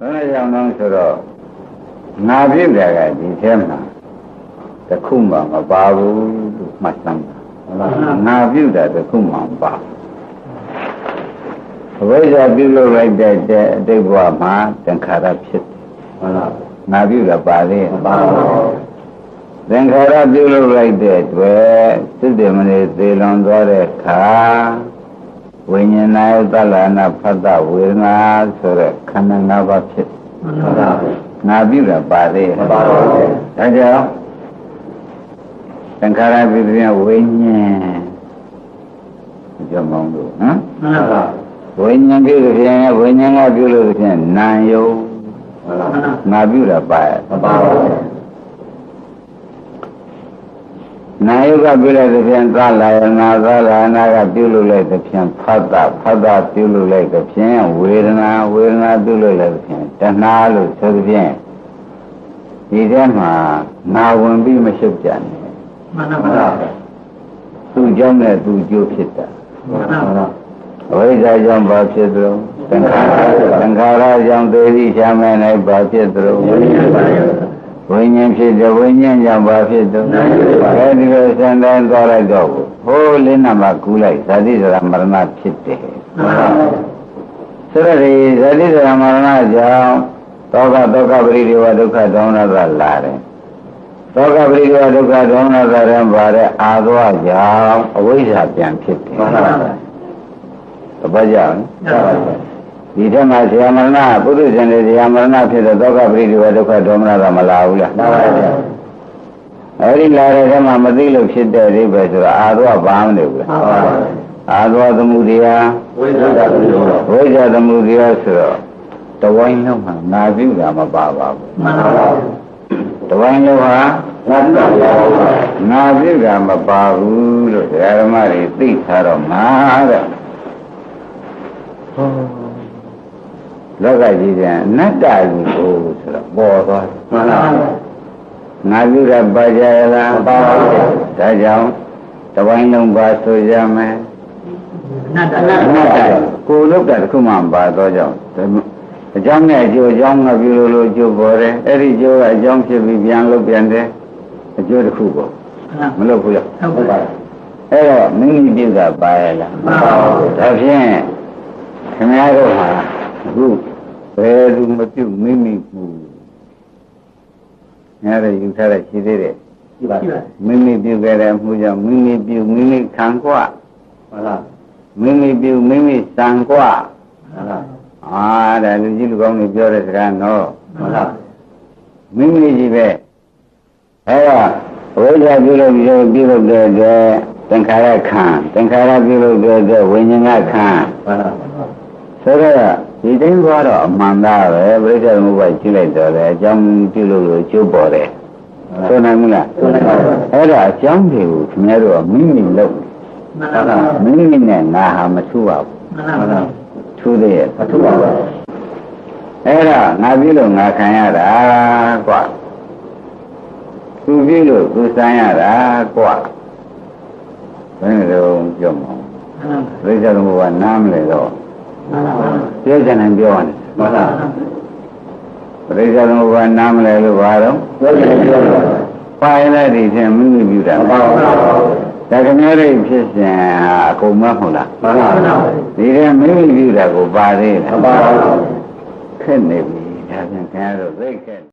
ဘယ်နဲ့ကြောင့်လဲဆိုတော့ငါပြည့်တယ်ကဒီထဲမှာတစ်ခုမှမပါဘူးလို့မှတ်စမ်းတာဟုတ်လားငါပြုတ်တာတစ်ခုမှမပါအဝိဇ္ဇာပြုလုပ်လိုက်တဲ့အတိတ်ဘဝမှာသင်္ခါရဖြစ်တယ်ဟုတ်လားငါပြုတ်တာပါသေးမပါဘူးသင်္ခါရပြုလုပ်လိုက်တဲ့အတွက်စိတ်တမနေသေလွန်သွားတဲ့အခါ ဝိညာဏယသလနာဖတ်တဝေဒနာဆိုတဲ့ခန္ဓာ၅ပါးဖြစ်ဟုတ်လားငါပြုတာပါသေးမပါဘူးဒါကြောင့်သင်္ခါရပြုတဲ့ဝိညာဉ်ကြောင့်မောင်းလို့နော်မှန်ပါဝိညာဉ်ပြုလို့ဖြင့်ဝိညာဉ်ကပြုလို့ဖြင့်နာယုံငါပြုတာပါရဲ့မပါဘူး နာယုကပြုလိုက်တဲ့ဖြင့်သလာယနာသလာနာကပြုလို့လိုက်တဲ့ဖြင့်ဖတ်တာဖတ်တာပြုလို့လိုက်တဲ့ဖြင့်ဝေဒနာဝေဒနာပြုလို့လိုက်တဲ့ဖြင့်တဏှာလို့ဆိုတဲ့ဖြင့်ဒီထဲမှာနာဝင်ပြီးမရှုပ်ကြနဲ့မှန်ပါသူ့ကြောင့်နဲ့သူ့ကျိုးဖြစ်တာမှန်ပါအဝိဇ္ဇာကြောင့်ဘာဖြစ်သလဲသင်္ခါရသင်္ခါရကြောင့်သေသည့်ရှားမဲ့၌ဘာဖြစ်သလဲ ဝိညာဉ်ဖြစ်တယ်ဝိညာဉ်ကြောင့်ဘာဖြစ်သလဲအဲဒီလိုစံတိုင်းသွားလိုက်တော့ဟိုးလင်းနာမှာကူးလိုက်ဇာတိဇရာမရဏဖြစ်တယ်မှန်ပါဆိုတော့ဒီဇာတိဇရာမရဏကြောင့်တောကတောကပရိဒေဝဒုက္ခဒေါမနသလာတယ်တောကပရိဒေဝဒုက္ခဒေါမနသရံပါတဲ့အာသောကြောင့်အဝိဇ္ဇာပြန်ဖြစ်တယ်မှန်ပါတပတ်ကြအောင် ဒီထက်မှာဇာမရဏပုရိသင်တွေဇာမရဏဖြစ်တဲ့ဒုက္ခပရိဒီဝဒုက္ခဒေါမနတာမလာဘူးလားလာပါဗျာအဲဒီလာတဲ့ထက်မှာမသိလို့ဖြစ်တဲ့အိဗယ်ဆိုတော့အာသောဘာမနေဘူးလားအာသောသမှုတရားဝိဇ္ဇာတည်းလို့ဝိဇ္ဇာသမှုတရားဆိုတော့တဝိုင်းလုံးမှာနာပြုတာမပါပါဘူးမှန်ပါတဝိုင်းလုံးဟာငါပြုတာပါနာပြုတာမပါဘူးလို့ဓမ္မတွေသိထားတော့မှာတဲ့ လောကကြီးပြန်အနတ္တကြီးကိုဆိုတော့ပေါ်သွားတယ်မှန်ပါငါပြုတာပါကြရလားပါပါဘုရားဒါကြောင့်တဝိုင်းလုံးပါဆိုကြမယ်နတ်တအနတ္တကိုယ်လောက်တာတစ်ခုမှမပါတော့ကြောင့်အကြောင်းနဲ့အကျိုးအကြောင်းကပြုလို့လို့အကျိုးပေါ်တယ်အဲ့ဒီအကျိုးကအကြောင်းဖြစ်ပြီးပြန်လို့ပြန်တယ်အကျိုးတစ်ခုပေါ့မလုပ်ဘူးလားဟုတ်ပါအဲ့တော့မိမိပြုတာပါရလားမှန်ပါဘူးဒါဖြင့်ခင်ဗျားတို့ဟာအ ခုဘယ်သူမပြုမိမိပြုငါရယူထားတဲ့ရှိသေးတယ် ကြည့်ပါကြည့်ပါ မိမိပြုခဲ့တဲ့အမှုကြောင့်မိမိပြုမိမိခံกว่า မှန်ပါ မိမိပြုမိမိစံกว่า မှန်ပါ အာဒါလူကြီးလူကောင်းတွေပြောတဲ့စကားနော် မှန်ပါ မိမိကြီးပဲအဲ့တော့ဝိဇ္ဇာပြုလို့ပြုပြုလို့တဲ့အတွက်သင်္ခါရခံသင်္ခါရပြုလို့တဲ့အတွက်ဝိညာဉ်ကခံ မှန်ပါ ဆိုတော့ ဒီတိုင်းသွားတော့အမှန်သားပဲပြိဿသမုပ္ပါကြည့်လိုက်တော့လေအကြောင်းပြုလို့လို့ကျိုးပေါ်တယ်ဆိုနိုင်မလားဆိုနိုင်ပါဘူးအဲ့ဒါအကြောင်းတွေကိုခင်ဗျားတို့ကမိမိလုပ်မှန်ပါမိမိနဲ့ငါဟာမထူပါဘူးမှန်ပါထူသေးရဲ့မထူပါဘူးအဲ့ဒါငါပြုလို့ငါခံရတာကွာသူပြုလို့သူစမ်းရတာကွာဘယ်လိုပြောမလဲပြိဿသမုပ္ပါနားမလဲတော့မှန် ပါပြောချင်တယ်ပြောတယ်မှန်ပါပရိစ္ဆေသမုပ္ပါနားမလဲလို့ပါတော့ပြောကြည့်ပြောပါပါရတဲ့ဒီဖြင့်မိမိပြုတာမှန်ပါမှန်ပါဒါကမျိုးလေးဖြစ်စဉ်ဟာအကုန်မဟုတ်လားမှန်ပါဒီထဲမိမိပြုတာကိုပါသေးတယ်မှန်ပါခက်နေပြီဒါဖြင့်ခင်ဗျားတို့သိခက်